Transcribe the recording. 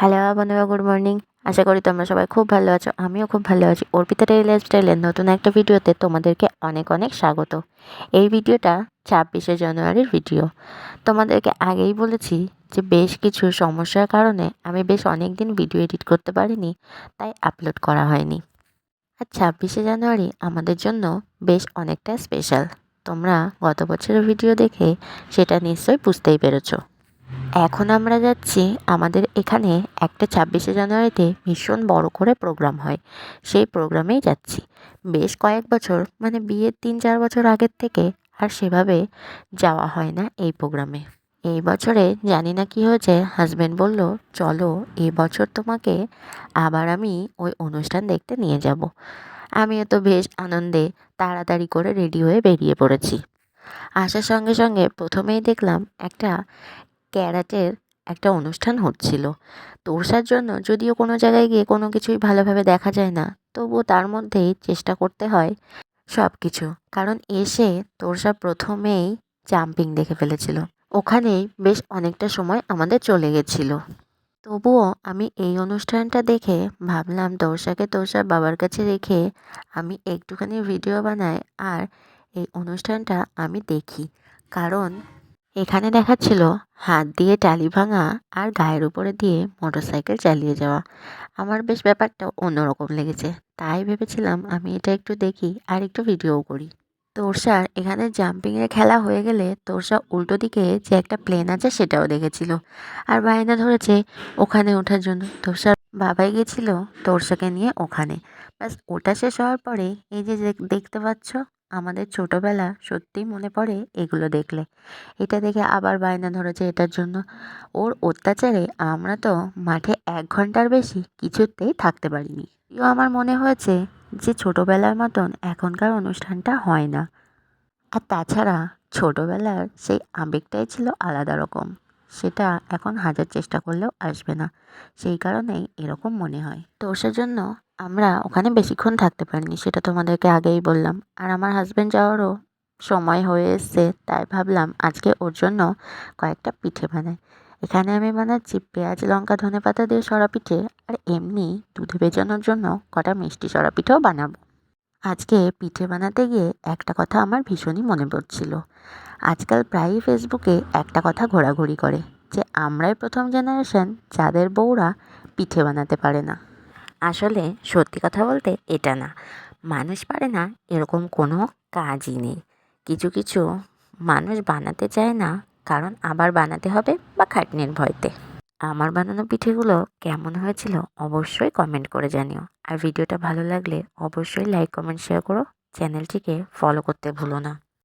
Hello বন্ধুরা, good morning. আশা করি তোমরা সবাই খুব ভালো আছো, আমিও খুব ভালো আছি। অর্পিতা ডেইলি লাইফস্টাইলের নতুন একটা ভিডিওতে তোমাদেরকে অনেক অনেক স্বাগত। এই ভিডিওটা ছাব্বিশে জানুয়ারির ভিডিও। তোমাদেরকে আগেই বলেছি যে বেশ কিছু সমস্যার কারণে আমি বেশ অনেক দিন ভিডিও এডিট করতে পারিনি, তাই আপলোড করা হয়নি। আর ছাব্বিশে জানুয়ারি আমাদের জন্য বেশ অনেকটা স্পেশাল তোমরা গত বছরের ভিডিও দেখে সেটা নিশ্চয়ই বুঝতেই পেরেছ। এখন আমরা যাচ্ছি আমাদের এখানে একটা ছাব্বিশে জানুয়ারিতে ভীষণ বড় করে প্রোগ্রাম হয়। সেই প্রোগ্রামেই যাচ্ছি। বেশ কয়েক বছর মানে বিয়ের তিন চার বছর আগের থেকে আর সেভাবে যাওয়া হয় না এই প্রোগ্রামে এই বছরে জানি না কি হয়েছে হাজব্যান্ড বলল, চলো এই বছর তোমাকে আবার আমি ওই অনুষ্ঠান দেখতে নিয়ে যাব। আমিও তো বেশ আনন্দে তাড়াতাড়ি করে রেডি হয়ে বেরিয়ে পড়েছি। আসার সঙ্গে সঙ্গে প্রথমেই দেখলাম একটা ক্যারাটের একটা অনুষ্ঠান হচ্ছিল। তোরসার জন্য যদিও কোনো জায়গায় গিয়ে কোনো কিছুই ভালোভাবে দেখা যায় না তবুও তার মধ্যেই চেষ্টা করতে হয় সব কিছু কারণ এসে তোরসা প্রথমেই জাম্পিং দেখে ফেলেছিল। ওখানেই বেশ অনেকটা সময় আমাদের চলে গেছিল। তবুও আমি এই অনুষ্ঠানটা দেখে ভাবলাম, তোরসাকে তোরসার বাবার কাছে রেখে আমি একটুখানি ভিডিও বানাই আর এই অনুষ্ঠানটা আমি দেখি। কারণ এখানে দেখাচ্ছিল হাত দিয়ে টালি ভাঙা আর গায়ের উপরে দিয়ে মোটরসাইকেল চালিয়ে যাওয়া। আমার বেশ ব্যাপারটা অন্যরকম লেগেছে। তাই ভেবেছিলাম আমি এটা একটু দেখি আর একটু ভিডিও করি। তোরসার এখানে জাম্পিংয়ের খেলা হয়ে গেলে তোরসা উল্টো দিকে যে একটা প্লেন আছে সেটাও দেখেছিল। আর বায়না ধরেছে ওখানে ওঠার জন্য। তোরসার বাবাই গেছিল তোরসাকে নিয়ে ওখানে। ব্যাস, ওটা শেষ হওয়ার পরে এই যে দেখতে পাচ্ছ আমাদের ছোটোবেলা সত্যিই মনে পড়ে এগুলো দেখলে। এটা দেখে আবার বায়না ধরেছে এটার জন্য। ওর অত্যাচারে আমরা তো মাঠে এক ঘণ্টার বেশি কিছুতেই থাকতে পারিনি। ইও আমার মনে হয়েছে যে ছোটোবেলার মতন এখনকার অনুষ্ঠানটা হয় না। আর তাছাড়া ছোটোবেলার সেই আবেগটাই ছিল আলাদা রকম। সেটা এখন হাজার চেষ্টা করলেও আসবে না। সেই কারণেই এরকম মনে হয়। তো ওসের জন্য আমরা ওখানে বেশিক্ষণ থাকতে পারিনি, সেটা তোমাদেরকে আগেই বললাম। আর আমার হাজব্যান্ড যাওয়ারও সময় হয়ে এসছে, তাই ভাবলাম আজকে ওর জন্য কয়েকটা পিঠে বানাই। এখানে আমি বানাচ্ছি পেঁয়াজ, লঙ্কা, ধনে পাতা দিয়ে সরা পিঠে, আর এমনি দুধে ভেজানোর জন্য কটা মিষ্টি সরা পিঠেও বানাবো। আজকে পিঠে বানাতে গিয়ে একটা কথা আমার ভীষণই মনে পড়ছিল। আজকাল প্রায়ই ফেসবুকে একটা কথা ঘোরাঘুরি করে যে, আমরাই প্রথম জেনারেশন যাদের বউরা পিঠে বানাতে পারে না। আসলে সত্যি কথা বলতে এটা না। মানুষ পারে না এরকম কোনো কাজই নেই। কিছু কিছু মানুষ বানাতে চায় না কারণ আবার বানাতে হবে বা খাটনির ভয়তে। আমার বানানো পিঠেগুলো কেমন হয়েছিল অবশ্যই কমেন্ট করে জানিও। আর ভিডিওটা ভালো লাগলে অবশ্যই লাইক কমেন্ট শেয়ার করো। চ্যানেলটিকে ফলো করতে ভুলো না।